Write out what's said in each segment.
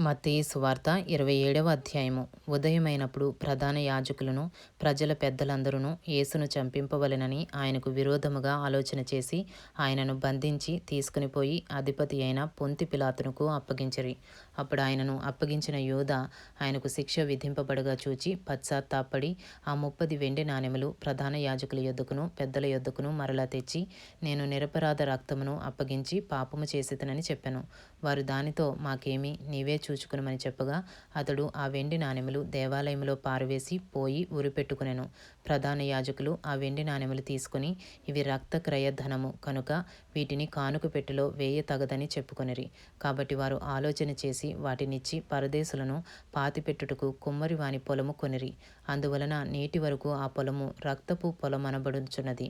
మత్తయి సువార్త ఇరవై ఏడవ అధ్యాయము. ఉదయమైనప్పుడు ప్రధాన యాజకులను ప్రజల పెద్దలందరూ యేసును చంపింపవలెనని ఆయనకు విరోధముగా ఆలోచన చేసి ఆయనను బంధించి తీసుకుని పోయి అధిపతి అయిన పొంతి పిలాతునకు అప్పగించరి. అప్పుడు ఆయనను అప్పగించిన యోధ ఆయనకు శిక్ష విధింపబడగా చూచి పశ్చాత్తాపడి ఆ ముప్పది వెండి నాణెములు ప్రధాన యాజకుల యొద్దకును పెద్దల యొద్దకును మరలా తెచ్చి నేను నిరపరాధ రక్తమును అప్పగించి పాపము చేసేదనని చెప్పాను. వారు దానితో మాకేమి? నీవే చూ చూచుకునమని చెప్పగా అతడు ఆ వెండి నాణెములు దేవాలయంలో పారవేసి పోయి ఉరిపెట్టుకునెను ప్రధాన యాజకులు ఆ వెండి నాణెములు తీసుకుని ఇవి రక్తక్రయ ధనము కనుక వీటిని కానుక పెట్టెలో వేయ తగదని చెప్పుకొనిరి. కాబట్టి వారు ఆలోచన చేసి వాటినిచ్చి పరదేశులను పాతిపెట్టుటకు కుమ్మరి వాని పొలము కొనిరి. అందువలన నేటి వరకు ఆ పొలము రక్తపు పొలం అనబడుచున్నది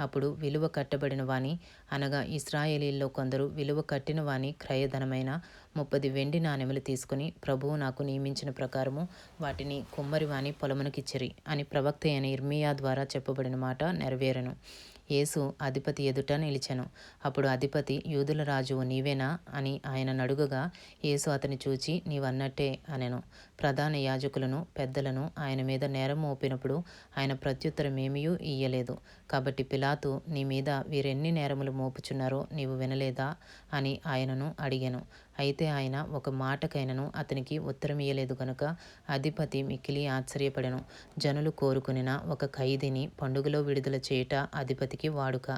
అప్పుడు విలువ కట్టబడిన వాని అనగా ఇస్రాయేలీల్లో కొందరు విలువ కట్టిన వాని క్రయధనమైన ముప్పది వెండి నాణెములు తీసుకుని ప్రభువు నాకు నియమించిన ప్రకారము వాటిని కుమ్మరివాని పొలమునకిచ్చిరి అని ప్రవక్త అయిన ఇర్మియా ద్వారా చెప్పబడిన మాట నెరవేరను. యేసు అధిపతి ఎదుట నిలిచెను. అప్పుడు అధిపతి యూదుల రాజువు నీవేనా అని ఆయన నడుగగా యేసు అతని చూచి నీవన్నట్టే అనెను. ప్రధాన యాజకులను పెద్దలను ఆయన మీద నేరం మోపినప్పుడు ఆయన ప్రత్యుత్తరమేమీ ఇయ్యలేదు. కాబట్టి పిలాతు నీ మీద వీరెన్ని నేరములు మోపుచున్నారో నీవు వినలేదా అని ఆయనను అడిగాను. అయితే ఆయన ఒక మాటకైనను అతనికి ఉత్తరమియ్యలేదు కనుక అధిపతి మిక్కిలి ఆశ్చర్యపడెను. జనులు కోరుకునిన ఒక ఖైదీని పండుగలో విడుదల చేయుట అధిపతికి వాడుక.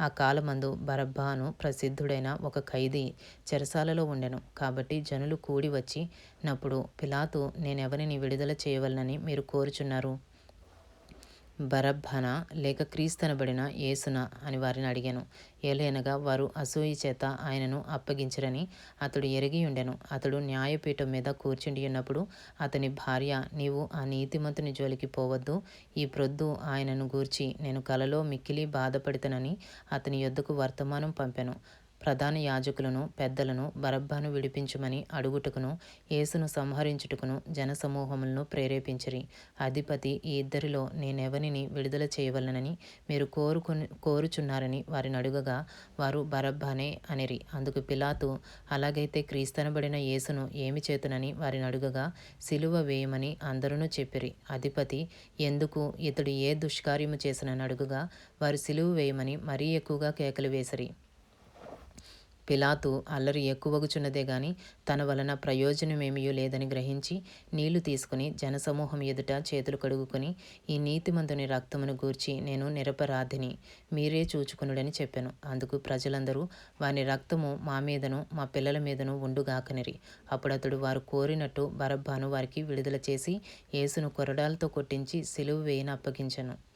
ఆ కాలమందు బరబ్బాను ప్రసిద్ధుడైన ఒక ఖైదీ చెరసాలలో ఉండెను. కాబట్టి జనులు కూడి వచ్చి నప్పుడు పిలాతు నేనెవరిని విడుదల చేయవలనని మీరు కోరుచున్నారు? బరబ్బన లేక క్రీస్తనబడిన యేసున అని వారిని అడిగాను. ఏలైనగా వారు అసూయ చేత ఆయనను అప్పగించరని అతడు ఎరిగి ఉండెను అతడు న్యాయపీఠం మీద కూర్చుండి ఉన్నప్పుడు అతని భార్య నీవు ఆ నీతిమంతుని జోలికి పోవద్దు. ఈ ప్రొద్దు ఆయనను గూర్చి నేను కలలో మిక్కిలి బాధపడితనని అతని యొద్దకు వర్తమానం పంపెను. ప్రధాన యాజకులను పెద్దలను బరబ్బాను విడిపించుమని అడుగుటకును యేసును సంహరించుటకును జనసమూహములను ప్రేరేపించిరి. అధిపతి ఈ ఇద్దరిలో నేనెవనిని విడుదల చేయవలనని మీరు కోరుకుని కోరుచున్నారని వారిని అడుగగా వారు బరబ్బానే అనిరి. అందుకు పిలాతు అలాగైతే క్రీస్తనబడిన యేసును ఏమి చేతునని వారిని అడుగగా సిలువ వేయమని అందరూ చెప్పిరి. అధిపతి ఎందుకు ఇతడు ఏ దుష్కార్యము చేసినని అడుగుగా వారు సిలువ వేయమని మరీ ఎక్కువగా కేకలు వేసిరి. పిలాతు అల్లరి ఎక్కువగుచున్నదే గాని తన వలన ప్రయోజనమేమీ లేదని గ్రహించి నీళ్ళు తీసుకుని జనసమూహం ఎదుట చేతులు కడుగుకొని ఈ నీతిమంతుని రక్తమును గూర్చి నేను నిరపరాధిని మీరే చూచుకునుడని చెప్పాను. అందుకు ప్రజలందరూ వాని రక్తము మా మీదను మా పిల్లల మీదను ఉండుగాకనిరి. అప్పుడు అతడు వారు కోరినట్టు బరబ్బాను వారికి విడుదల చేసి యేసును కొరడాలతో కొట్టించి సిలువు వేయని అప్పగించను.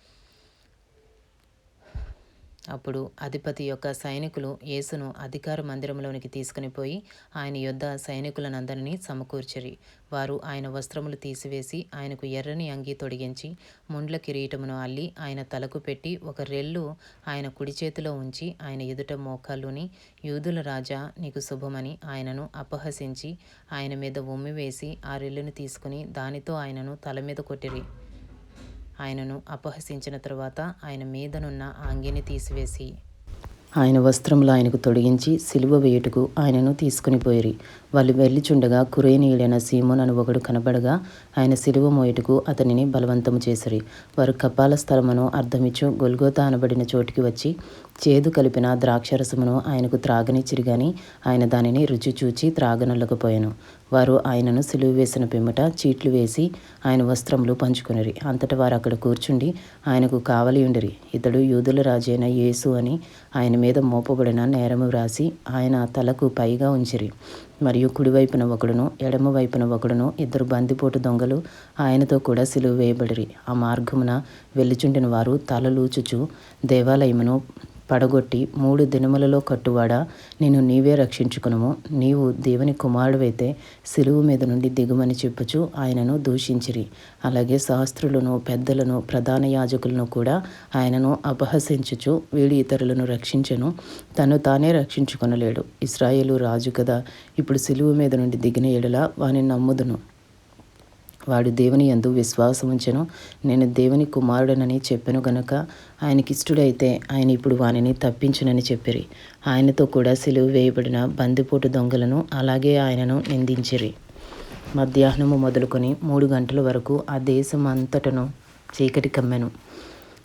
అప్పుడు అధిపతి యొక్క సైనికులు యేసును అధికార మందిరంలోనికి తీసుకుని పోయి ఆయన యొద్ద సైనికులనందరినీ సమకూర్చిరి. వారు ఆయన వస్త్రములు తీసివేసి ఆయనకు ఎర్రని అంగి తొడిగించి ముండ్ల కిరీటమును అల్లి ఆయన తలకు పెట్టి ఒక రెల్లు ఆయన కుడి చేతిలో ఉంచి ఆయన ఎదుట మోకాళ్ళుని యూదుల రాజా నీకు శుభమని ఆయనను అపహసించి ఆయన మీద ఉమ్మివేసి ఆ రెల్లును తీసుకుని దానితో ఆయనను తల మీద కొట్టిరి. ఆయనను అపహసించిన తరువాత ఆయన మీదనున్న అంగిని తీసివేసి ఆయన వస్త్రములు ఆయనకు తొడిగించి సిలువ వేయుటకు ఆయనను తీసుకుని పోయిరి. వాళ్ళు వెళ్ళిచుండగా కురేనీయుడైన సీమోన్ అని ఒకడు కనబడగా ఆయన సిలువ మోయటకు అతనిని బలవంతము చేసిరి. వారు కపాల స్థలమును అర్ధమిచ్చు గొల్గోత అనబడిన చోటికి వచ్చి చేదు కలిపిన ద్రాక్షరసమును ఆయనకు త్రాగనిచ్చిరి గాని ఆయన దానిని రుచి చూచి త్రాగనల్లకపోయాను. వారు ఆయనను సిలువ వేసిన పిమ్మట చీట్లు వేసి ఆయన వస్త్రములు పంచుకునిరి. అంతటా వారు అక్కడ కూర్చుండి ఆయనకు కావలి ఉండిరి. ఇతడు యూదుల రాజైన యేసు అని ఆయన మీద మోపబడిన నేరము వ్రాసి ఆయన తలకు పైగా ఉంచిరి. మరియు కుడివైపున ఒకడును ఎడమ వైపున ఒకడును ఇద్దరు బందిపోటు దొంగలు ఆయనతో కూడా సిలువ వేయబడిరి. ఆ మార్గమున వెళ్ళుచుండిన వారు తలలూచుచు దేవాలయమును పడగొట్టి మూడు దినములలో కట్టువాడా నేను నీవే రక్షించుకునుము. నీవు దేవుని కుమారుడైతే సిలువు మీద నుండి దిగుమని చెప్పుచు ఆయనను దూషించిరి. అలాగే శాస్త్రులను పెద్దలను ప్రధాన యాజకులను కూడా ఆయనను అపహసించుచు వీడి ఇతరులను రక్షించను. తను తానే రక్షించుకొనలేడు. ఇస్రాయేలు రాజు కదా ఇప్పుడు సిలువు మీద నుండి దిగిన ఎడల వాని నమ్ముదును. వాడు దేవుని ఎందు విశ్వాసం ఉంచెను. నేను దేవుని కుమారుడనని చెప్పెను గనుక ఆయనకిష్టుడైతే ఆయన ఇప్పుడు వానిని తప్పించునని చెప్పిరి. ఆయనతో కూడా సిలువు వేయబడిన బందిపోటు దొంగలను అలాగే ఆయనను నిందించిరి. మధ్యాహ్నము మొదలుకొని మూడు గంటల వరకు ఆ దేశం అంతటను చీకటి కమ్మెను.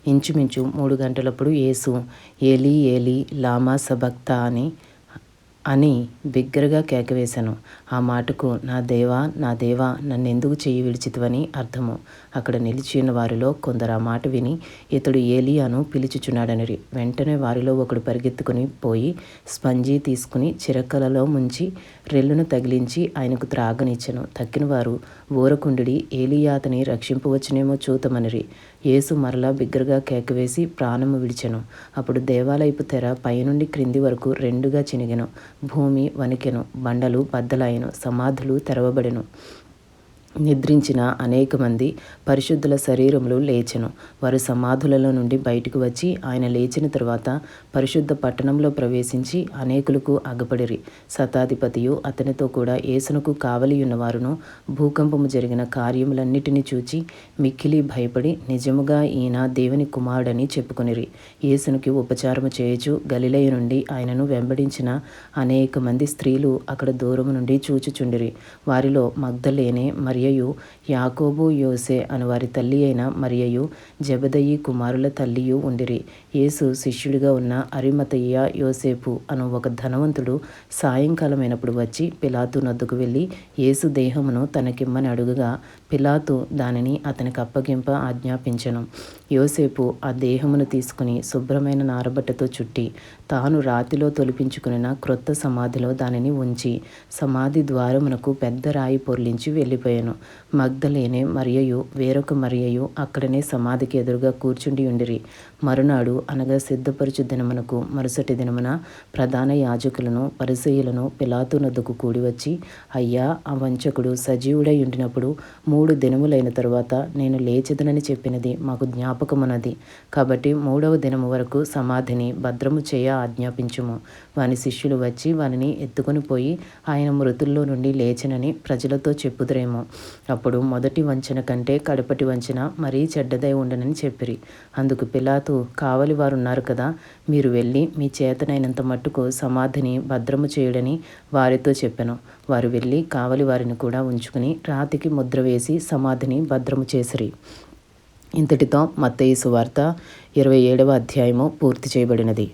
ఇంచుమించు మూడు గంటలప్పుడు యేసు ఏలీ ఏలీ లామా సబక్తా అని అని బిగ్గరగా కేకవేశాను. ఆ మాటకు నా దేవా నా దేవా నన్నెందుకు చెయ్యి విడిచితివని అర్థము. అక్కడ నిలిచి ఉన్న వారిలో కొందరు ఆ మాట విని ఇతడు ఏలియాను పిలుచుచున్నాడనిరి వెంటనే వారిలో ఒకడు పరిగెత్తుకుని పోయి స్పంజీ తీసుకుని చిరకలలో ముంచి రెల్లును తగిలించి ఆయనకు త్రాగనిచ్చెను. తక్కిన వారు ఊరకుండి ఏలియాతని రక్షింపవచ్చునేమో చూతమనిరి. యేసు మరలా బిగ్గరగా కేకవేసి ప్రాణము విడిచెను. అప్పుడు దేవాలయపు తెర పైనుండి క్రింది వరకు రెండుగా చినిగెను. భూమి వణికెను. బండలు బద్దలాయెను సమాధులు తెరవబడెను. నిద్రించిన అనేక మంది పరిశుద్ధుల శరీరములు లేచెను. వారు సమాధులలో నుండి బయటకు వచ్చి ఆయన లేచిన తరువాత పరిశుద్ధ పట్టణంలో ప్రవేశించి అనేకులకు అగపడిరి. శతాధిపతియు అతనితో కూడా యేసునకు కావలియున్నవారును భూకంపము జరిగిన కార్యములన్నిటినీ చూచి మిక్కిలి భయపడి నిజముగా ఈయన దేవుని కుమారుడని చెప్పుకొనిరి. యేసునికి ఉపచారము చేయుచు గలిలయ నుండి ఆయనను వెంబడించిన అనేక మంది స్త్రీలు అక్కడ దూరము నుండి చూచుచుండిరి. వారిలో మగ్ధలేనే మరి మరియయు యాకోబు యోసే అని వారి తల్లి అయిన మరియయు జబదయి కుమారుల తల్లియు ఉండిరి. యేసు శిష్యుడిగా ఉన్న అరిమతయ్య యోసేపు అను ఒక ధనవంతుడు సాయంకాలమైనప్పుడు వచ్చి పిలాతు నద్దుకు వెళ్ళి యేసు దేహమును తనకిమ్మని అడుగుగా పిలాతు దానిని అతనికి అప్పగింప ఆజ్ఞాపించను. యోసేపు ఆ దేహమును తీసుకుని శుభ్రమైన నారబట్టతో చుట్టి తాను రాతిలో తొలిపించుకున్న క్రొత్త సమాధిలో దానిని ఉంచి సమాధి ద్వారమునకు పెద్ద రాయి పొర్లించి వెళ్ళిపోయాను. మగ్ధలేనే మరియయు వేరొక మరియయు అక్కడనే సమాధికి ఎదురుగా కూర్చుండి ఉండిరి. మరునాడు అనగా సిద్ధపరచు దినమునకు మరుసటి దినమున ప్రధాన యాజకులను పరిసయులను పిలాతు నద్దుకు అయ్యా ఆ వంచకుడు సజీవుడై ఉండినప్పుడు మూడు దినములైన తరువాత నేను లేచిదనని చెప్పినది మాకు జ్ఞాపకమున్నది. కాబట్టి మూడవ దినము వరకు సమాధిని భద్రము చేయ ఆజ్ఞాపించుము. వాని శిష్యులు వచ్చి వానిని ఎత్తుకొని పోయి ఆయన మృతుల్లో నుండి లేచనని ప్రజలతో చెప్పుదురేమో. అప్పుడు మొదటి వంచన కంటే కడపటి వంచన మరీ చెడ్డదై ఉండనని చెప్పిరి. అందుకు పిలాతు కావలి కావలి వారు ఉన్నారు కదా. మీరు వెళ్ళి మీ చేతనైనంత మట్టుకు సమాధిని భద్రము చేయడని వారితో చెప్పాను. వారు వెళ్ళి కావలి వారిని కూడా ఉంచుకుని రాతికి ముద్ర వేసి సమాధిని భద్రము చేసిరి. ఇంతటితో మత్తయి సువార్త ఇరవై ఏడవ అధ్యాయము పూర్తి చేయబడినది.